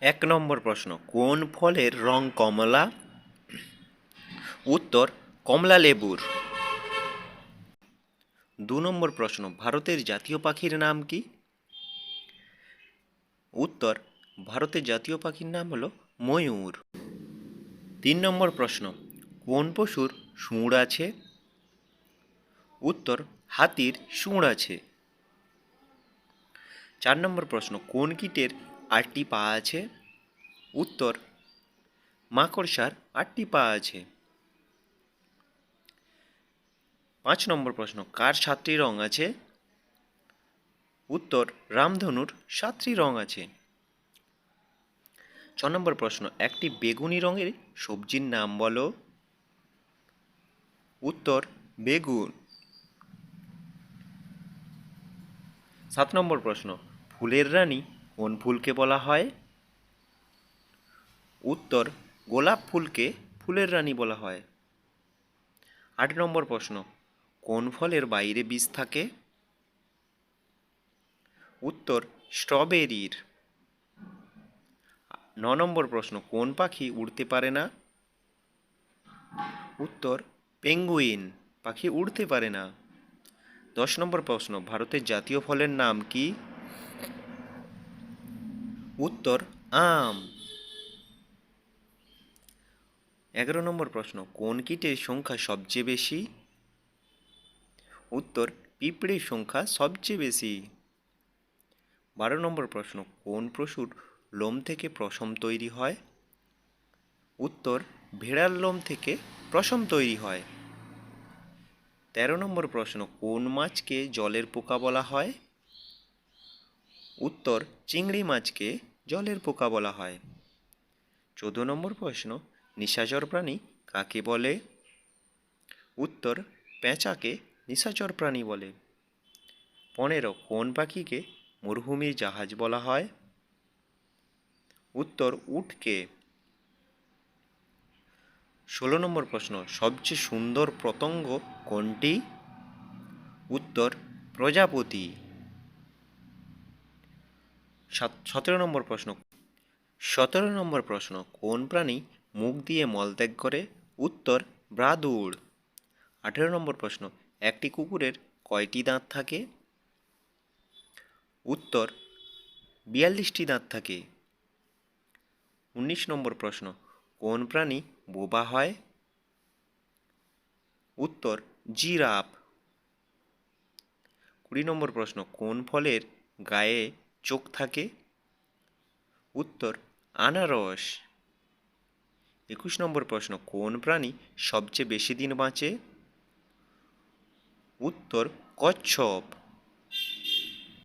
এক নম্বর প্রশ্ন, কোন ফলের রং কমলা? উত্তর, কমলা লেবুর। দু নম্বর প্রশ্ন, ভারতের জাতীয় পাখির নাম কি? উত্তর, ভারতের জাতীয় পাখির নাম হলো ময়ূর। তিন নম্বর প্রশ্ন, কোন পশুর সুঁড় আছে? উত্তর, হাতির সুঁড় আছে। চার নম্বর প্রশ্ন, কোন কীটের আটটি পা আছে। উত্তর মাকড়সার আটটি পা আছে। পাঁচ নম্বর প্রশ্ন, কার সাতটি রং আছে? উত্তর, রামধনুর সাতটি রং আছে। ছ নম্বর প্রশ্ন, একটি বেগুনি রঙের সবজির নাম বলো। উত্তর, বেগুন। সাত নম্বর প্রশ্ন, ফুলের রানী কোন ফুলকে বলা হয়? উত্তর, গোলাপ ফুলকে ফুলের রানী বলা হয়। আট নম্বর প্রশ্ন, কোন ফলের বাইরে বীজ থাকে? উত্তর, স্ট্রবেরির। ন নম্বর প্রশ্ন, কোন পাখি উড়তে পারে না? উত্তর, পেঙ্গুইন, পাখি উড়তে পারে না। দশ নম্বর প্রশ্ন, ভারতের জাতীয় ফলের নাম কি? উত্তর আম। এগারো নম্বর প্রশ্ন, কোন কীটের সংখ্যা সবচেয়ে বেশি? উত্তর, পিঁপড়ের সংখ্যা সবচেয়ে বেশি। বারো নম্বর প্রশ্ন, কোন পশুর লোম থেকে প্রশম তৈরি হয়? উত্তর, ভেড়ার লোম থেকে প্রশম তৈরি হয়। তেরো নম্বর প্রশ্ন, কোন মাছকে জলের পোকা বলা হয়? উত্তর, চিংড়ি মাছকে জলের পোকা বলা হয়। চোদ্দ নম্বর প্রশ্ন, নিশাচর প্রাণী কাকে বলে? উত্তর, পেঁচাকে নিশাচর প্রাণী বলে। পনেরো, কোন পাখিকে মরুভূমির জাহাজ বলা হয়? উত্তর, উটকে। ষোলো নম্বর প্রশ্ন, সবচেয়ে সুন্দর প্রতঙ্গ কোনটি? উত্তর, প্রজাপতি। সতেরো নম্বর প্রশ্ন। সতেরো নম্বর প্রশ্ন, কোন প্রাণী মুখ দিয়ে মলত্যাগ করে? উত্তর ব্রাদুড় আঠেরো নম্বর প্রশ্ন, একটি কুকুরের কয়টি দাঁত থাকে? উত্তর, বিয়াল্লিশটি দাঁত থাকে। উনিশ নম্বর প্রশ্ন, কোন প্রাণী বোবা হয়? উত্তর, জিরাফ। কুড়ি নম্বর প্রশ্ন, কোন ফলের গায়ে চোখ থাকে। উত্তর, আনারস। একুশ নম্বর প্রশ্ন, কোন প্রাণী সবচেয়ে বেশি দিন বাঁচে? উত্তর, কচ্ছপ।